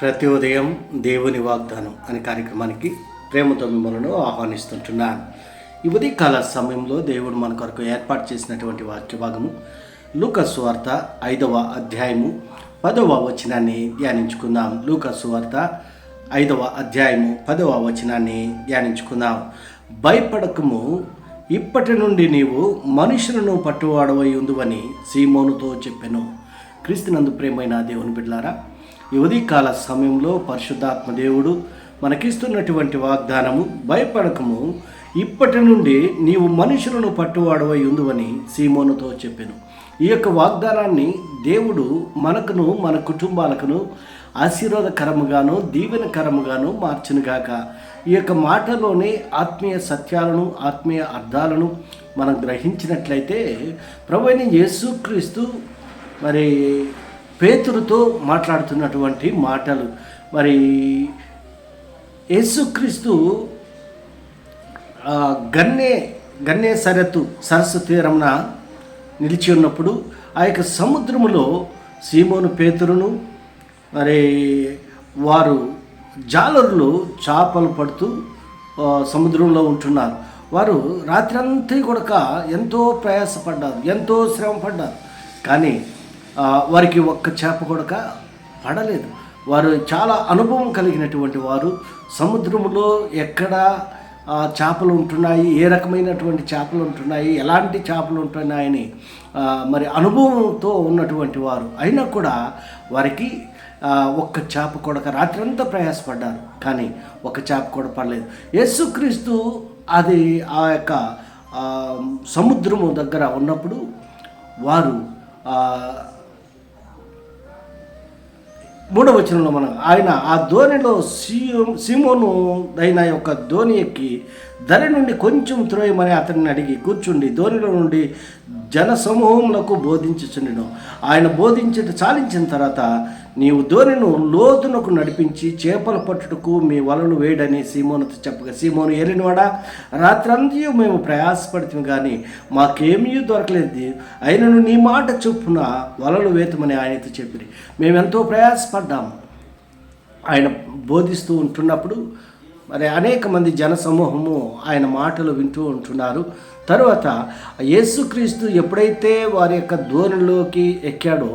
ప్రతి ఉదయం దేవుని వాగ్దానం అనే కార్యక్రమానికి ప్రేమతో మిమ్మల్ని ఆహ్వానిస్తుంటున్నాను. ఈ ఉదయకాల సమయంలో దేవుడు మన కొరకు ఏర్పాటు చేసినటువంటి వాక్య భాగము లూకస్ వార్త ఐదవ అధ్యాయము పదవ వచనాన్ని ధ్యానించుకుందాం. లూకస్ వార్త ఐదవ అధ్యాయము పదవ వచనాన్ని ధ్యానించుకుందాం. భయపడకము ఇప్పటి నుండి నీవు మనుషులను పట్టువాడవై ఉందువని సీమోనుతో చెప్పాను. క్రీస్తునందు ప్రేమైన దేవుని బిడ్లారా ఈ ఉదయకాల సమయంలో పరిశుద్ధాత్మ దేవుడు మనకిస్తున్నటువంటి వాగ్దానము భయపడకము. ఇప్పటి నుండి నీవు మనుషులను పట్టువాడవై ఉందని సీమోనుతో చెప్పాను. ఈ యొక్క వాగ్దానాన్ని దేవుడు మనకును మన కుటుంబాలకును ఆశీర్వాదకరముగాను దీవెనకరముగాను మార్చినగాక ఈ యొక్క మాటలోని ఆత్మీయ సత్యాలను ఆత్మీయ అర్థాలను మనం గ్రహించినట్లయితే ప్రభుని యేసుక్రీస్తు మరి పేతురుతో మాట్లాడుతున్నటువంటి మాటలు. మరి యేసుక్రీస్తు గన్నే గన్నే సరత్తు సరస్సు తీరమున నిలిచి ఉన్నప్పుడు ఆ యొక్క సముద్రములో సీమోను పేతురును మరి వారు జాలరులు చేపలు పడుతూ సముద్రంలో ఉంటున్నారు. వారు రాత్రి అంతా కూడా ఎంతో ప్రయాసపడ్డారు ఎంతో శ్రమ పడ్డారు కానీ వారికి ఒక్క చేప కొడక పడలేదు. వారు చాలా అనుభవం కలిగినటువంటి వారు. సముద్రంలో ఎక్కడ చేపలు ఉంటున్నాయి ఏ రకమైనటువంటి చేపలు ఉంటున్నాయి ఎలాంటి చేపలు ఉంటున్నాయని మరి అనుభవంతో ఉన్నటువంటి వారు. అయినా కూడా వారికి ఒక్క చేప కొడక రాత్రంతా ప్రయాసపడ్డారు. కానీ ఒక చేప కూడా పడలేదు. యేసుక్రీస్తు అది ఆ యొక్క సముద్రము దగ్గర ఉన్నప్పుడు వారు మూడవ వచనంలో మనం ఆయన ఆ ధోనిలో సీ సీమోను అయిన యొక్క ధోని ఎక్కి ధరి నుండి కొంచెం త్రోయమని అతన్ని అడిగి కూర్చుండి ధోనిలో నుండి జన సమూహములకు బోధించుచుండెను. ఆయన బోధించి చాలించిన తర్వాత నీవు ధోనిను లోతునకు నడిపించి చేపలు పట్టుటకు మీ వలలు వేయడని సీమోనుతో చెప్పగా సీమోను ఏలినవాడా? రాత్రంతా మేము ప్రయాసపడుతుంది కానీ మాకేమీ దొరకలేదు. అయినను నీ మాట చొప్పున వలలు వేతమని ఆయనతో చెప్పిరి. మేము ఎంతో ప్రయాసపడ్డాము. ఆయన బోధిస్తూ ఉంటున్నప్పుడు మరి అనేక మంది జన సమూహము ఆయన మాటలు వింటూ ఉంటున్నారు. తరువాత యేసుక్రీస్తు ఎప్పుడైతే వారి యొక్క ధోరణిలోకి ఎక్కాడో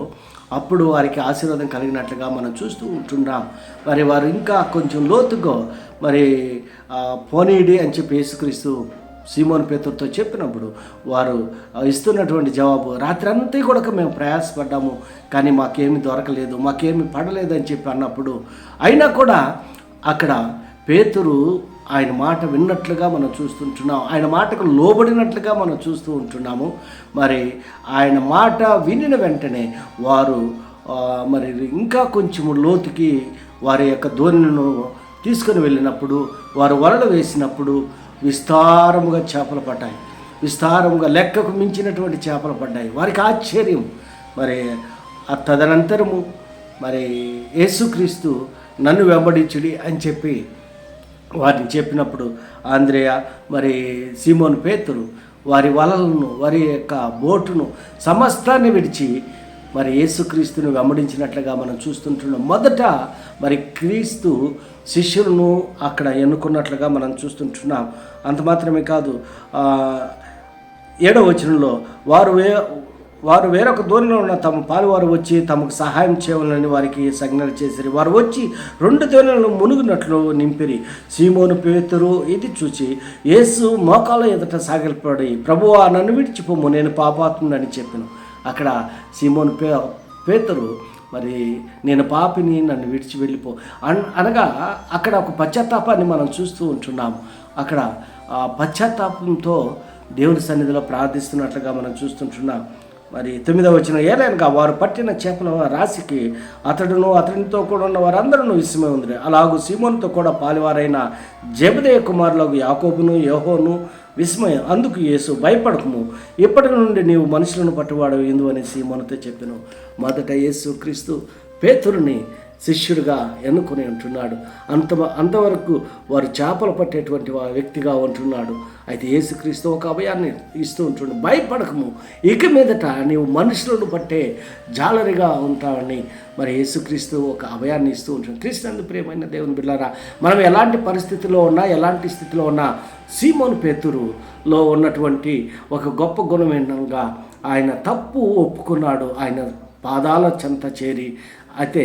అప్పుడు వారికి ఆశీర్వాదం కలిగినట్లుగా మనం చూస్తూ ఉంటున్నాం. మరి వారు ఇంకా కొంచెం లోతుగా మరి పోనీడి అని చెప్పి యేసుక్రీస్తు సీమోన్ పేతుర్తో చెప్పినప్పుడు వారు ఇస్తున్నటువంటి జవాబు రాత్రి అంతా కూడా మేము ప్రయాసపడ్డాము కానీ మాకేమి దొరకలేదు మాకేమి పడలేదు అని చెప్పి అన్నప్పుడు అయినా కూడా అక్కడ పేతురు ఆయన మాట విన్నట్లుగా మనం చూస్తుంటున్నాం. ఆయన మాటకు లోబడినట్లుగా మనం చూస్తూ ఉంటున్నాము. మరి ఆయన మాట వినిన వెంటనే వారు మరి ఇంకా కొంచెం లోతుకి వారి యొక్క ధోరణిను తీసుకొని వెళ్ళినప్పుడు వారు వలలు వేసినప్పుడు విస్తారముగా చేపలు పడ్డాయి. విస్తారముగా లెక్కకు మించినటువంటి చేపలు పడ్డాయి. వారికి ఆశ్చర్యం. మరి ఆ తదనంతరము మరి యేసుక్రీస్తు నన్ను వెంబడించుడి అని చెప్పి వారిని చెప్పినప్పుడు ఆంధ్రేయ మరి సీమోన్ పేతురు వారి వలలను వారి యొక్క బోటును సమస్తాన్ని విడిచి మరి యేసుక్రీస్తుని వెంబడించినట్లుగా మనం చూస్తుంటున్నాం. మొదట మరి క్రీస్తు శిష్యులను అక్కడ ఎన్నుకున్నట్లుగా మనం చూస్తుంటున్నాం. అంత మాత్రమే కాదు ఏడవ వచనంలో వారు వారు వేరొక దూరంలో ఉన్న తమ పాలువారు వచ్చి తమకు సహాయం చేయాలని వారికి సంజ్ఞలు చేసిరి. వారు వచ్చి రెండు దోణులను మునుగునట్లు నింపిరి. సీమోను పేతురు ఇది చూచి యేసు మోకాల ఎదుట సాగిలపడి ప్రభువా నన్ను విడిచిపోము నేను పాపాత్ముడని చెప్పాను. అక్కడ సీమోను పే పేతురు మరి నేను పాపిని నన్ను విడిచి వెళ్ళిపో. అన్ అనగా అక్కడ ఒక పశ్చాత్తాపాన్ని మనం చూస్తూ ఉంటున్నాము అక్కడ ఆ పశ్చాత్తాపంతో దేవుని సన్నిధిలో ప్రార్థిస్తున్నట్లుగా మనం చూస్తుంటున్నాం. మరి తొమ్మిదవ వచ్చిన ఏలైనగా వారు పట్టిన చేపల రాశికి అతడును అతనితో కూడా ఉన్న వారందరూ విస్మయం ఉంది అలాగూ సీమోన్తో కూడా పాలివారైన జబదయ కుమారులకు యాకోబును యహోను విస్మయం అందుకు యేసు భయపడకము. ఇప్పటి నుండి నీవు మనుషులను పట్టువాడు ఎందు అని సీమోనతో చెప్పాను. మొదట యేసు క్రీస్తు పేతురుని శిష్యుడిగా ఎన్నుకొని ఉంటున్నాడు. అంత అంతవరకు వారు చేపలు పట్టేటువంటి వ్యక్తిగా ఉంటున్నాడు. అయితే యేసుక్రీస్తు ఒక అభయాన్ని ఇస్తూ ఉంటుండు. భయపడకము. ఇక మీదట నీవు మనుషులను పట్టే జాలరిగా ఉంటావని మరి యేసుక్రీస్తు ఒక అభయాన్ని ఇస్తూ ఉంటాడు క్రీస్తునందు ప్రియమైన దేవుని బిడ్డారా మనం ఎలాంటి పరిస్థితిలో ఉన్నా ఎలాంటి స్థితిలో ఉన్నా సీమోను పేతురులో ఉన్నటువంటి ఒక గొప్ప గుణం ఏంటనగా ఆయన తప్పు ఒప్పుకున్నాడు. ఆయన పాదాల చెంత చేరి అయితే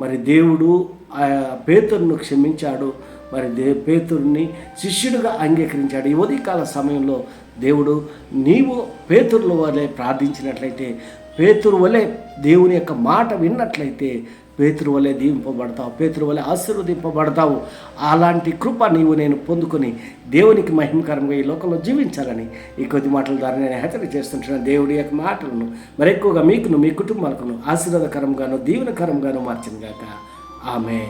మరి దేవుడు ఆ పేతురును క్షమించాడు. మరి దే పేతుర్ని శిష్యుడిగా అంగీకరించాడు. ఈ ఉదయకాల సమయంలో దేవుడు నీవు పేతురుల వలె ప్రార్థించినట్లయితే పేతురు వలె దేవుని యొక్క మాట విన్నట్లయితే పేతురు వలె దీవింపబడతావు పేతురు వలె ఆశీర్వదింపబడతావు. అలాంటి కృప నీవు నేను పొందుకొని దేవునికి మహిమకరంగా ఈ లోకంలో జీవించాలని ఈ కొద్ది మాటల ద్వారా నేను హెచ్చరిక చేస్తుంటున్నాను దేవుడి యొక్క మాటలను మరి ఎక్కువగా మీకును మీ కుటుంబాలకును ఆశీర్వాదకరంగాను దీవెనకరంగాను మార్చింది గాక. ఆమె